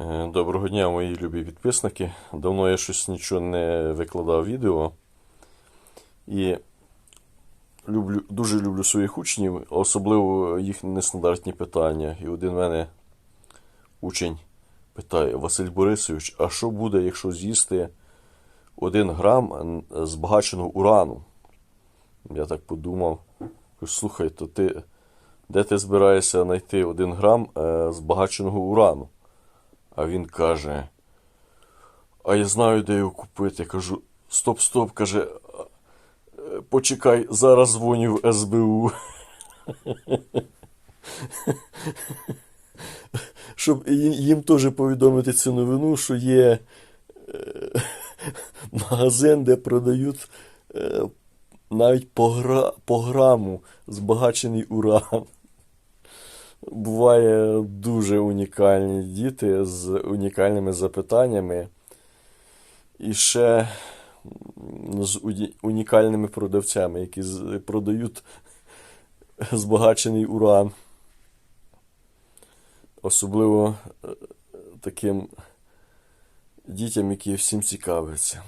Е, Доброго дня, мої любі підписники. Давно я щось нічого не викладав відео. І люблю, дуже люблю своїх учнів, особливо їх нестандартні питання. І один в мене учень питає: Василь Борисович, а що буде, якщо з'їсти один грам збагаченого урану? Я так подумав. Слухай, то ти де ти збираєшся знайти один грам е, збагаченого урану? А він каже: А я знаю, де його купити. Я кажу: стоп, стоп, каже, «е, почекай, зараз дзвоню в СБУ. Щоб їм, теж повідомити цю новину, що є е, магазин, де продають е, навіть по, по граму збагачений уран. Буває дуже унікальні діти з унікальними запитаннями. І ще з унікальними продавцями, які продають збагачений уран. Особливо е, таким дітям, які всім цікавляться.